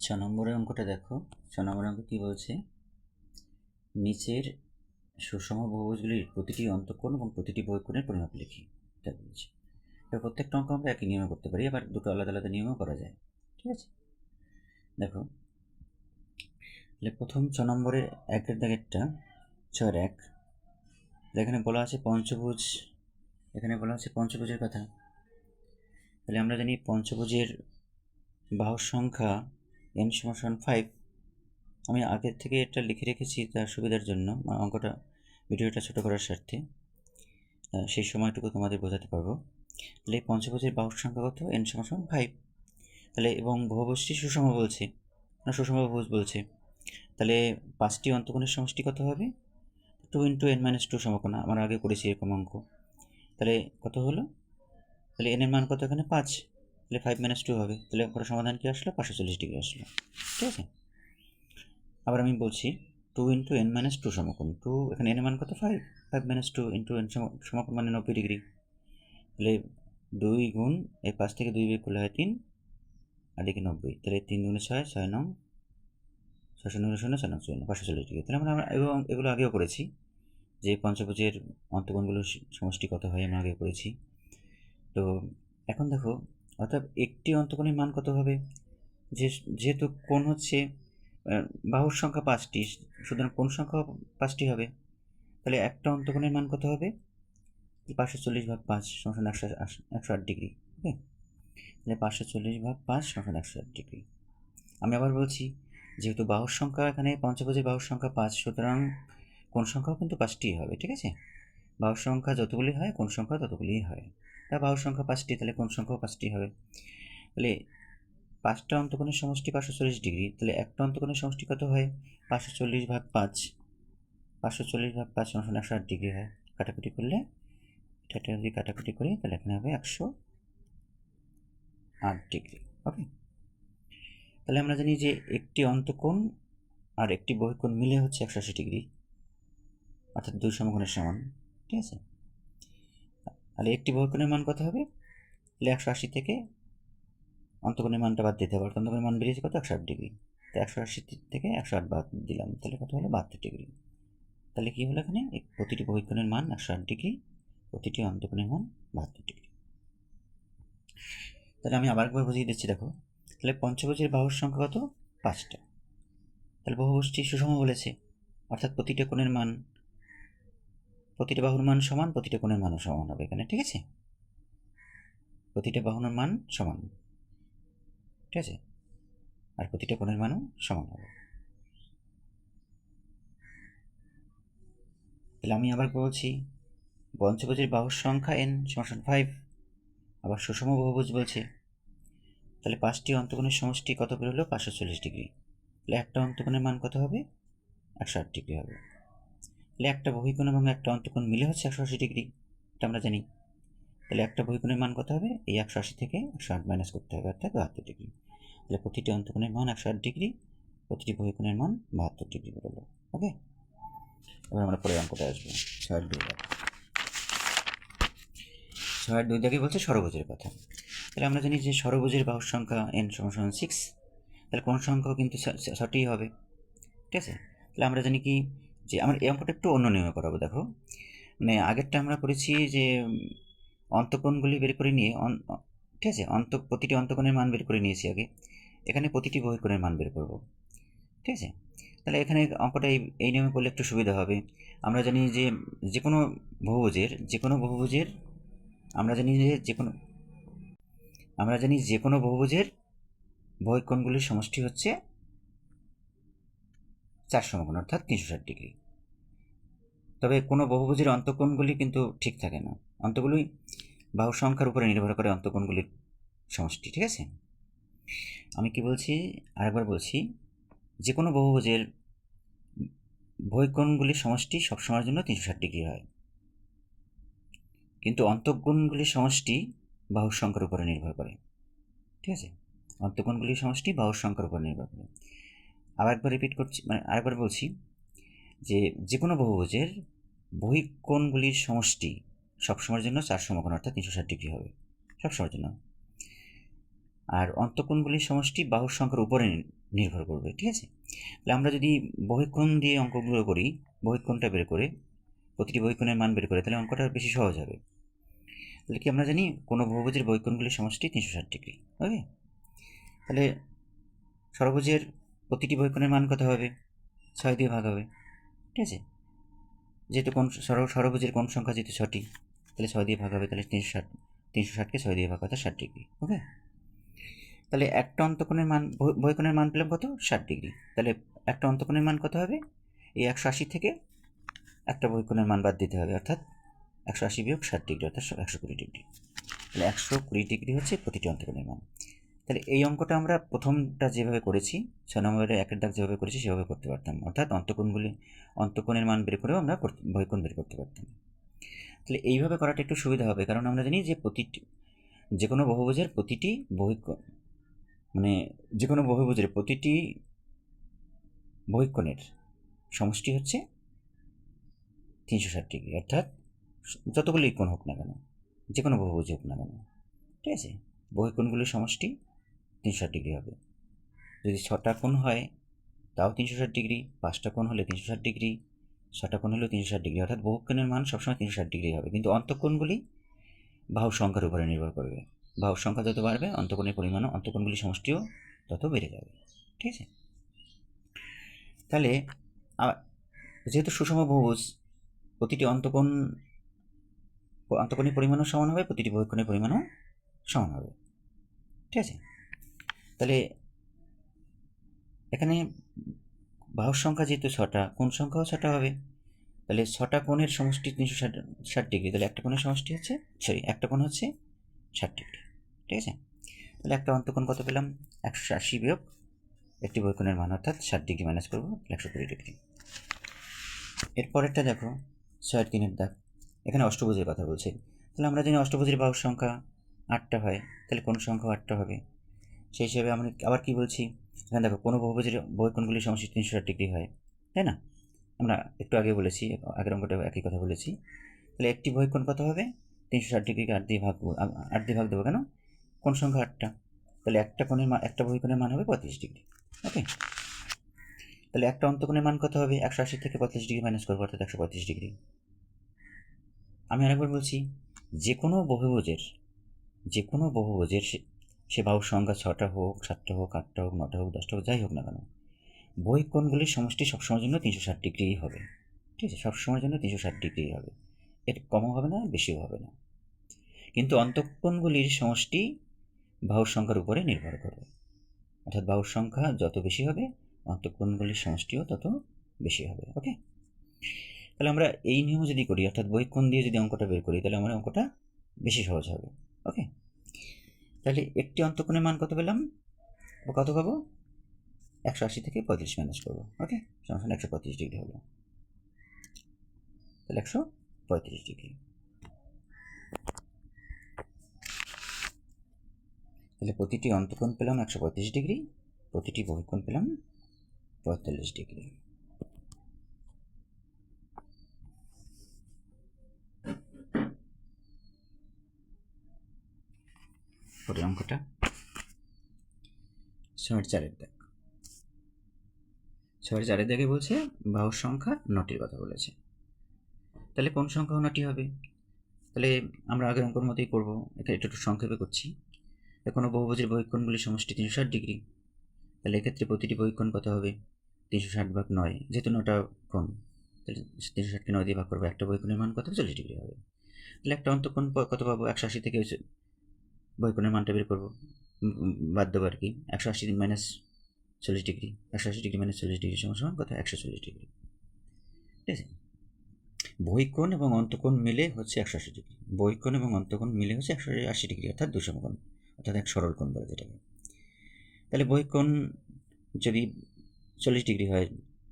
ছ নম্বরের অঙ্কটা দেখো। ছ নম্বর অঙ্ক কী বলছে? নিচের সুষম বহুভুজগুলির প্রতিটি অন্তঃকোণ এবং প্রতিটি বহিকোণের পরিমাপ লিখি। এটা বলছে। এবার প্রত্যেকটা অঙ্ক আমরা একই নিয়মে করতে পারি, আবার দুটো আলাদা আলাদা নিয়মেও করা যায়। ঠিক আছে? দেখো, তাহলে প্রথম ছ নম্বরের একের দাগেরটা ছয়ের এক। এখানে বলা আছে পঞ্চভুজ, এখানে বলা আছে পঞ্চভুজের কথা। তাহলে আমরা জানি পঞ্চভুজের বাহুর সংখ্যা এন সমান ফাইভ আমি আগের থেকে এটা লিখে রেখেছি তার সুবিধার জন্য মানে অঙ্কটা, ভিডিওটা ছোটো করার স্বার্থে। সেই সময়টুকু তোমাদের বোঝাতে পারব। তাহলে পঞ্চভুজের বাহুর সংখ্যা কত? এন সমান ফাইভ তাহলে এবং বহুভুজটি সুষম বলছে, না সুষম বহুভুজ বলছে। তাহলে পাঁচটি অন্তকোণের সমষ্টি কত হবে? Two into N minus two সমকোণ, আমরা আগে করেছি এরকম অঙ্ক। তাহলে কত হলো? তাহলে এন এর মান কত এখানে? পাঁচ। তাহলে ফাইভ মাইনাস টু হবে। তাহলে অঙ্কটা সমাধান কি আসলো? পাঁচশো চল্লিশ ডিগ্রি আসলো। ঠিক আছে? আবার আমি বলছি two into N minus two সমকোণ। টু এখানে এন মান কত? Five five minus two into N সমকোণ মানে নব্বই ডিগ্রি। তাহলে দুই গুণ এই পাঁচ থেকে দুই বিয়োগ করলে হয় তিন, আর দিকে নব্বই। তাহলে তিন গুণে ছয় ছয় নং ছশো নব্বই শূন্য, ছয় নং চুয়ান্ন। পাঁচশো চল্লিশ ডিগ্রি। তাহলে আমরা এবং এগুলো আগেও করেছি যে পঞ্চভুজের অন্তকোণগুলোর সমষ্টি কত হয় আমরা আগে করেছি। তো এখন দেখো অর্থাৎ একটি অন্তকোণের মান কত হবে? যে, যেহেতু কোণ হচ্ছে বাহুর সংখ্যা পাঁচটি, সুতরাং কোণ সংখ্যা পাঁচটি হবে, তাহলে একটা অন্তকোণের মান কত হবে? পাঁচশো চল্লিশ ভাগ পাঁচ সমান একশো একশো আট ডিগ্রি, ওকে? তাহলে পাঁচশো চল্লিশ ভাগ পাঁচ সমান একশো আট ডিগ্রি। আমি আবার বলছি, যেহেতু বাহুর সংখ্যা এখানে, পঞ্চভুজের বাহুর সংখ্যা পাঁচ, সুতরাং কোন সংখ্যাও কিন্তু পাঁচটি হবে, ঠিক আছে? বাহুর সংখ্যা যতগুলি হয় কোন সংখ্যা ততগুলিই হয়। তা বাহুর সংখ্যা পাঁচটি, তাহলে কোন সংখ্যাও পাঁচটি হবে? তাহলে পাঁচটা অন্তকোণের সমষ্টি পাঁচশো চল্লিশ ডিগ্রি, তাহলে একটা অন্তকোণের সমষ্টি কত হয়? পাঁচশো চল্লিশ ভাগ পাঁচ। পাঁচশো চল্লিশ ভাগ পাঁচ সমান একশো আট ডিগ্রি হয়। কাটাকুটি করলে এটা যদি কাটাকুটি করি, তাহলে এখানে হবে একশো আট ডিগ্রি ওকে তাহলে আমরা জানি যে একটি অন্তকোণ আর একটি বহিকোণ মিলে হচ্ছে একশো আশি ডিগ্রি, অর্থাৎ দুই সমকোণের সমান, ঠিক আছে? তাহলে একটি বহিকোণের মান কত হবে? তাহলে একশো আশি থেকে অন্তকোণের মানটা বাদ দিতে হবে অন্তকোণের মান বেরিয়েছে কত? একশো আট ডিগ্রি। তো একশো আশি থেকে একশো আট বাদ দিলাম, তাহলে কত হলো? বাহাত্তর ডিগ্রি। তাহলে কী হলো এখানে? প্রতিটি বহিকোণের মান একশো আট ডিগ্রি, প্রতিটি অন্তকোণের মান বাহাত্তর ডিগ্রি। তাহলে আমি আবার একবার বুঝিয়ে দিচ্ছি, দেখো। তাহলে পঞ্চভুজের বাহুর সংখ্যা কত? পাঁচটা। তাহলে বহুভুজটি সুষম বলেছে, অর্থাৎ প্রতিটা কোণের মান প্রতিটা বাহুর মান সমান, প্রতিটা কোণের মানও সমান হবে এখানে, ঠিক আছে? প্রতিটা বাহুর মান সমান, ঠিক আছে? আর প্রতিটা কোণের মানও সমান হবে। তাহলে আমি আবার বলছি, পঞ্চভুজের বাহুর সংখ্যা এন সমান ফাইভ আবার সুষম বহুভুজ বলছে। তাহলে পাঁচটি অন্তকোণের সমষ্টি কত বেরোলো পাঁচশো চল্লিশ ডিগ্রি। তাহলে একটা অন্তকোণের মান কত হবে? একশো আট ডিগ্রি হবে। তাহলে একটা বহিকোণ এবং একটা অন্তকোণ মিলে হচ্ছে একশো আশি ডিগ্রি, এটা আমরা জানি। তাহলে একটা বহিকোণের মান কত হবে? এই একশো আশি থেকে একশো আট মাইনাস করতে হবে, অর্থাৎ বাহাত্তর ডিগ্রি। তাহলে প্রতিটি অন্তকোণের মান একশো আট ডিগ্রি, প্রতিটি বহিকোণের মান বাহাত্তর ডিগ্রি বেরোলো ওকে? এবার আমরা পরে অঙ্কটা আসব। ছয়ের দুই দাগ ছয়ের দুই দাগে বলছে সরভুজের কথা। তাহলে আমরা জানি যে সরভুজের বাহুর সংখ্যা এন সমান সিক্স তাহলে কোন সংখ্যাও কিন্তু সঠিক হবে। ঠিক আছে? তাহলে আমরা জানি কি যে আমরা এই অঙ্কটা একটু অন্য নিয়মে করাবো, দেখো। মানে আগেরটা আমরা করেছি যে, অন্তকোণগুলি বের করে নিয়ে ঠিক আছে, অন্ত, প্রতিটি অন্তকোণের মান বের করে নিয়েছি আগে। এখানে প্রতিটি বহিকোণের মান বের করব। ঠিক আছে? তাহলে এখানে অঙ্কটা এই নিয়মে করলে একটু সুবিধা হবে। আমরা জানি যে যে কোনো বহুভুজের যে কোনো বহুভুজের, আমরা জানি যে যে কোনো আমরা জানি যে কোনো বহুভুজের বহিকোণগুলির সমষ্টি হচ্ছে চার সমকোণ, অর্থাৎ তিনশো ষাট ডিগ্রি। তবে কোনো বহুভুজের অন্তকোণগুলি কিন্তু ঠিক থাকে না। অন্তগুলি বাহু সংখ্যার উপরে নির্ভর করে অন্তকোণগুলির সমষ্টি, ঠিক আছে? আমি কি বলছি? আরেকবার বলছি যে কোনো বহুভুজের বহিকোণগুলির সমষ্টি সবসময়ের জন্য তিনশো ষাট ডিগ্রি হয়। কিন্তু অন্তঃকোণগুলির সমষ্টি বাহুর সংখ্যার উপরে নির্ভর করে, ঠিক আছে? অন্তঃকোণগুলির সমষ্টি বাহুর সংখ্যার উপর নির্ভর করে। আবার একবার রিপিট করছি মানে আরেকবার বলছি যে যে কোনো বহুভুজের বহিকোণগুলির সমষ্টি সবসময়ের জন্য চার সমকোণ, অর্থাৎ তিনশো ষাট ডিগ্রি হবে। সবসময়ের জন্য। আর অন্তঃকোণগুলির সমষ্টি বাহুর সংখ্যার উপরে নির্ভর করবে, ঠিক আছে? তাহলে আমরা যদি বহিক্ষণ দিয়ে অঙ্কগুলো করি বহিক্ষণটা বের করে, প্রতিটি বহিক্ষণের মান বের করে, তাহলে অঙ্কটা বেশি সহজ হবে। তাহলে কি আমরা জানি, কোনো বহুভুজের বহিক্ষণগুলির সমষ্টি তিনশো ষাট ডিগ্রি, ওকে? তাহলে সরভুজের প্রতিটি বহিক্ষণের মান কত হবে? ছয় দিয়ে ভাগ হবে। ঠিক আছে? যেহেতু কোন সর সরভুজের কোন সংখ্যা যেহেতু ছটি তাহলে ছয় দিয়ে ভাগ হবে, তাহলে তিনশো ষাট, তিনশো ষাটকে ছয় দিয়ে ভাগ অর্থাৎ ষাট ডিগ্রি, ওকে? তাহলে একটা অন্তকোণের মান বহিকোণের মান পেলাম কত? ষাট ডিগ্রি। তাহলে একটা অন্তকোণের মান কত হবে? এই একশো আশি থেকে একটা বহিকোণের মান বাদ দিতে হবে, অর্থাৎ একশো আশি বিয়োগ ষাট ডিগ্রি, অর্থাৎ একশো কুড়ি ডিগ্রি। তাহলে একশো কুড়ি ডিগ্রি হচ্ছে প্রতিটি অন্তকোণের মান। তাহলে এই অঙ্কটা আমরা প্রথমটা যেভাবে করেছি, ছ নম্বরের একের দাগ যেভাবে করেছি সেভাবে করতে পারতাম। অর্থাৎ অন্তকোণগুলি, অন্তকোণের মান বের করেও আমরা বহিকোণ বের করতে পারতাম। তাহলে এইভাবে করাটা একটু সুবিধা হবে, কারণ আমরা জানি যে প্রতিটি, যে কোনো বহুভুজের প্রতিটি বহিকোণ মানে যে কোনো বহুভুজের প্রতিটি বহিকোণের সমষ্টি হচ্ছে তিনশো ষাট ডিগ্রি। অর্থাৎ যতগুলি কোণ হোক না কেন, যে কোনো বহুভুজ হোক না কেন, ঠিক আছে? বহিকোণগুলির সমষ্টি তিনশো ষাট ডিগ্রি হবে। যদি ছটা কোণ হয়, তাও তিনশো ষাট ডিগ্রি, পাঁচটা কোণ হলে তিনশো ষাট ডিগ্রি, ছটা কোণ হলেও তিনশো ষাট ডিগ্রি, অর্থাৎ বহুকোণের মান সবসময় তিনশো ষাট ডিগ্রি হবে। কিন্তু অন্তঃকোণগুলি বাহুর সংখ্যার উপরে নির্ভর করবে। বাহুর সংখ্যা যত বাড়বে, অন্তঃকোণের পরিমাণও অন্তঃকোণগুলির সমষ্টিও তত বেড়ে যাবে। ঠিক আছে? তাহলে যেহেতু সুষম বহুভুজ, প্রতিটি অন্তঃকোণ, অন্তঃকোণের পরিমাণও সমান হবে, প্রতিটি বহিকোণের পরিমাণও সমান হবে। ঠিক আছে? তাহলে এখানে বাহুর সংখ্যা যেহেতু ছটা, কোন সংখ্যাও ছটা হবে? তাহলে ছটা কোণের সমষ্টি তিনশো ষাট ষাট ডিগ্রি, তাহলে একটা কোণের সমষ্টি হচ্ছে সরি একটা কোণ হচ্ছে ষাট ডিগ্রি, ঠিক আছে? তাহলে একটা অন্তকোণ কত পেলাম? একশো আশি বিয়োগ, একটি বৈকোণের মান অর্থাৎ ষাট ডিগ্রি মাইনাস করব, একশো কুড়ি ডিগ্রি। এরপরেরটা দেখো ছয় তিনের দাগ, এখানে অষ্টভুজের কথা বলছে। তাহলে আমরা জানি অষ্টভুজের বাহুর সংখ্যা আটটা হয়, তাহলে কোন সংখ্যা আটটা হবে? সেই হিসেবে আমরা আবার কি বলছি? এখানে দেখো, কোনো বহুভুজের বহিকোণগুলির সমষ্টি তিনশো ষাট ডিগ্রি হয়, তাই না? আমরা একটু আগে বলেছি, আগের অঙ্কটা একই কথা বলেছি। তাহলে একটি বহিকোণ কত হবে? তিনশো ষাট ডিগ্রিকে আট দিয়ে ভাগ। আট দিয়ে ভাগ দেবো কেন? কোন সংখ্যা আটটা? তাহলে একটা কোণের মান একটা বহিকোণের মান হবে পঁয়ত্রিশ ডিগ্রি ওকে তাহলে একটা অন্তকোণের মান কত হবে? একশো আশি থেকে পঁয়ত্রিশ ডিগ্রি মাইনাস করব, অর্থাৎ একশো পঁয়ত্রিশ ডিগ্রি। আমি আরেকবার বলছি, যে কোনো বহুভুজের, যে কোনো বহুভুজের সে- বাহুর সংখ্যা ছটা হোক, সাতটা হোক, আটটা হোক, নটা হোক, দশটা হোক, যাই হোক না কেন। বহিকোণগুলির সমষ্টি সবসময়ের জন্য তিনশো ষাট ডিগ্রিই হবে। ঠিক আছে, সবসময়ের জন্য তিনশো ষাট ডিগ্রি হবে। এর কমও হবে না, বেশিও হবে না। কিন্তু অন্তঃকোণগুলির সমষ্টি বাহুর সংখ্যার উপরে নির্ভর করবে অর্থাৎ বাহুর সংখ্যা যত বেশি হবে, অন্তঃকোণগুলির সমষ্টিও তত বেশি হবে, ওকে? তাহলে আমরা এই নিয়ম যদি করি, অর্থাৎ বহিকোণ দিয়ে যদি অঙ্কটা বের করি, তাহলে আমার অঙ্কটা বেশি সহজ হবে, ওকে? তাহলে একটি অন্তঃকোণের মান কত পেলাম? কত পাবো? একশো আশি থেকে পঁয়ত্রিশ মাইনাস করব। ওকে সমান একশো পঁয়ত্রিশ ডিগ্রি হলো। তাহলে একশো পঁয়ত্রিশ ডিগ্রি তাহলে প্রতিটি অন্তঃকোণ পেলাম একশো পঁয়ত্রিশ ডিগ্রি প্রতিটি বহিকোণ পেলাম পঁয়তাল্লিশ ডিগ্রি পরের অঙ্কটা। ছয়ের চারের দাগ ছয়ের চারের দাগে বলছে, বাহুর সংখ্যা নটির কথা বলেছে। তাহলে কোন সংখ্যা নটি হবে? তাহলে আমরা আগের অঙ্কর মতোই করব। এখানে একটু একটু সংক্ষেপে করছি। কোনো বহুভুজের বহিকোণগুলির সমষ্টি তিনশো ষাট ডিগ্রি। তাহলে এক্ষেত্রে প্রতিটি বহিকোণ কত হবে? তিনশো ষাট ভাগ নয়। যেহেতু নটা কোণ, তাহলে তিনশো ষাটকে নয় দিয়ে ভাগ করব। একটা বহিকোণের মান কত? চল্লিশ ডিগ্রি হবে। তাহলে একটা অন্তঃকোণ প- কত পাবো? একশো আশি থেকে হচ্ছে বহিকোণের মানটা বের করব। বাদ দেবো আর কি। একশো আশি মাইনাস চল্লিশ ডিগ্রি। একশো আশি ডিগ্রি মাইনাস চল্লিশ ডিগ্রি সমান সমান কত একশো চল্লিশ ডিগ্রি। ঠিক আছে? বহিকোণ এবং অন্তকোণ মিলে হচ্ছে একশো আশি ডিগ্রি। বহিকোণ এবং অন্তকোণ মিলে হচ্ছে একশো আশি ডিগ্রি, অর্থাৎ দুশো কোণ অর্থাৎ এক সরল কোণ বলে যেটাকে তাহলে বহিকোণ যদি চল্লিশ ডিগ্রি হয়,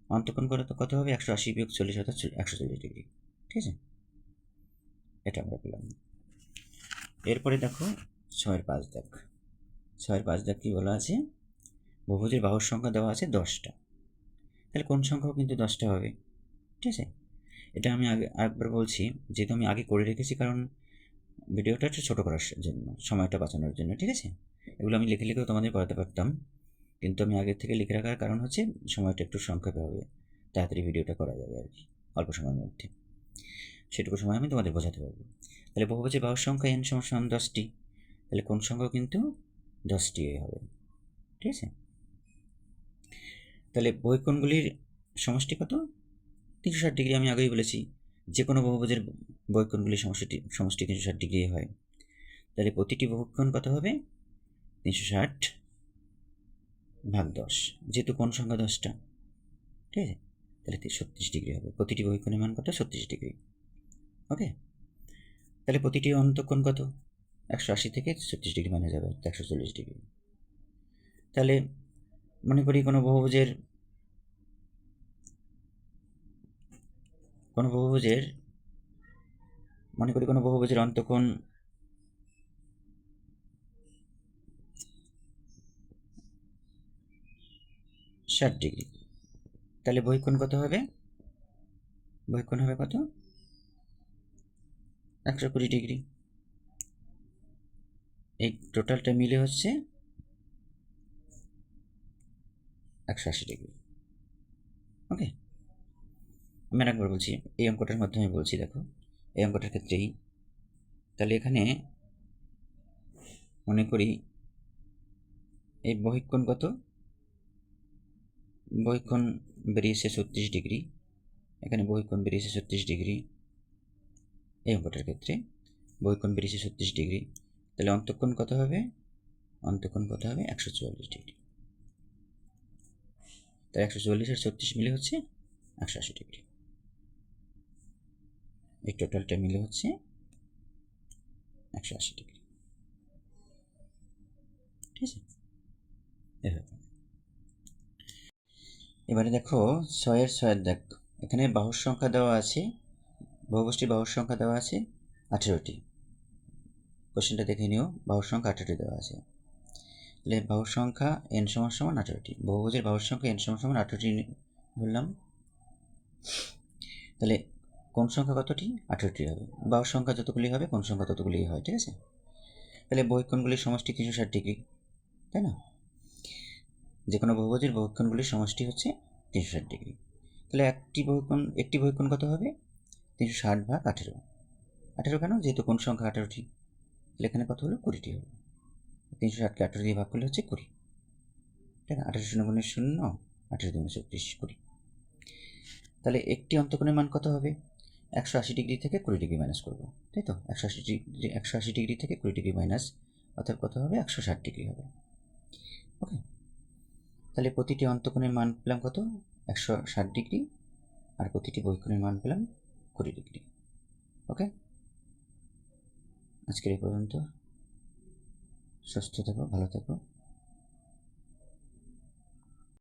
অন্তকোণ করে তো কত হবে? একশো আশি বিয়োগ চল্লিশ, অর্থাৎ একশো চল্লিশ ডিগ্রি। ঠিক আছে? এটা আমরা পেলাম। এরপরে দেখো ছয়ের পাঁচ দাগ ছয়ের পাঁচ দাগ কী বলা আছে? বহুভুজের বাহুর সংখ্যা দেওয়া আছে দশটা। তাহলে কোন সংখ্যাও কিন্তু দশটা হবে। ঠিক আছে? এটা আমি আগে আরেকবার বলছি, যেহেতু আমি আগে করে রেখেছি, কারণ ভিডিওটা একটু ছোটো করার জন্য, সময়টা বাঁচানোর জন্য, ঠিক আছে? এগুলো আমি লিখে লিখেও তোমাদের পড়াতে পারতাম। কিন্তু আমি আগের থেকে লিখে রাখার কারণ হচ্ছে, সময়টা একটু সংক্ষেপে হবে। তাড়াতাড়ি ভিডিওটা করা যাবে আর কি, অল্প সময়ের মধ্যে। সেটুকু সময় আমি তোমাদের বোঝাতে পারব। তাহলে বহুবচে বাহুর সংখ্যা এন সমস্যা দশটি। তাহলে কোন সংখ্যা কিন্তু দশটি হবে, ঠিক আছে? তাহলে বৈকোণগুলির সমষ্টি কত? তিনশো ষাট ডিগ্রি, আমি আগেই বলেছি যে কোনো বহুভুজের বৈকোণগুলির সমষ্টি সমষ্টি তিনশো ষাট ডিগ্রি হয়। তাহলে প্রতিটি বহুকোণ কত হবে? তিনশো ষাট ভাগ দশ, যেহেতু কোন সংখ্যা দশটা, ঠিক আছে? তাহলে ছত্রিশ ডিগ্রি হবে। প্রতিটি বহিকোণের মান কত? ছত্রিশ ডিগ্রি, ওকে? তাহলে প্রতিটি অন্তঃকোণ কত? একশো আশি থেকে ছত্রিশ ডিগ্রি মানে যাবে, একশো চল্লিশ ডিগ্রি। তাহলে মনে করি কোনো বহুভুজের কোনো বহুভুজের, মনে করি কোনো বহুভুজের অন্তঃকোণ ষাট ডিগ্রি। তাহলে বহিকোণ কত হবে? বহিকোণ হবে কত? একশো কুড়ি ডিগ্রি। এই টোটালটা মিলে হচ্ছে একশো আশি ডিগ্রি ওকে আমি একবার বলছি, এই অঙ্কটার মাধ্যমে বলছি, দেখো, এই অঙ্কটার ক্ষেত্রেই তাহলে এখানে মনে করি এই বহিক্ষণ কত? বহিক্ষণ বেরিয়েছে ছত্রিশ ডিগ্রি এখানে বহিক্ষণ বেরিয়েছে ছত্রিশ ডিগ্রি এই অঙ্কটার ক্ষেত্রে বহিক্ষণ বেরিয়েছে ছত্রিশ ডিগ্রি তাহলে অন্তঃক্ষণ কত হবে? অন্তঃক্ষণ কত হবে? একশো চুয়াল্লিশ ডিগ্রি। তাহলে একশো চুয়াল্লিশ আর ছত্রিশ মিলে হচ্ছে একশো আশি ডিগ্রি। এই টোটালটা মিলে হচ্ছে একশো আশি ডিগ্রি। ঠিক আছে? এবারে দেখো, ছয়ের ছয়ের দেখ, এখানে বাহুর সংখ্যা দেওয়া আছে, বহুগোষ্ঠীর বাহুর সংখ্যা দেওয়া আছে আঠেরোটি। কোশ্চেনটা দেখে নিও। বাহুর সংখ্যা আঠারোটি দেওয়া আছে। তাহলে বাহুর সংখ্যা এন সমান সমান আঠেরোটি। বহুভুজের বাহুর সংখ্যা এন সমান সমান আঠেরোটি ধরলাম। তাহলে কোন সংখ্যা কতটি? আঠেরোটি হবে। বাহুর সংখ্যা যতগুলি হবে, কোন সংখ্যা ততগুলি হয়, ঠিক আছে? তাহলে বহিক্ষণগুলির সমষ্টি তিনশো ষাট ডিগ্রি, তাই না? যে কোনো বহুভুজের বহুক্ষণগুলির সমষ্টি হচ্ছে তিনশো ষাট ডিগ্রি। তাহলে একটি বহুক্ষণ একটি বহুক্ষণ কত হবে? তিনশো ষাট ভাগ আঠেরো। আঠেরো কেন? যেহেতু কোন সংখ্যা আঠেরোটি। এখানে কত হলো কুড়িটি হলো। তিনশো ষাটকে আঠেরো দিয়ে ভাগ করলে হচ্ছে কুড়ি। ঠিক আছে আঠেরো শূন্য গুণের শূন্য, আঠেরো দুগুণে চব্বিশ কুড়ি। তাহলে একটি অন্তকোণের মান কত হবে? একশো আশি ডিগ্রি থেকে কুড়ি ডিগ্রি মাইনাস করব। তাই তো? একশো আশি ডিগ্রি, একশো আশি ডিগ্রি থেকে কুড়ি ডিগ্রি মাইনাস, অর্থাৎ কত হবে? একশো ষাট ডিগ্রি হবে। ওকে? তাহলে প্রতিটি অন্তকোণের মান পেলাম কত? একশো ষাট ডিগ্রি, আর প্রতিটি বহিকোণের মান পেলাম কুড়ি ডিগ্রি। ওকে? আজকের এই পর্যন্ত। সুস্থ থেকো ভালো থাকো।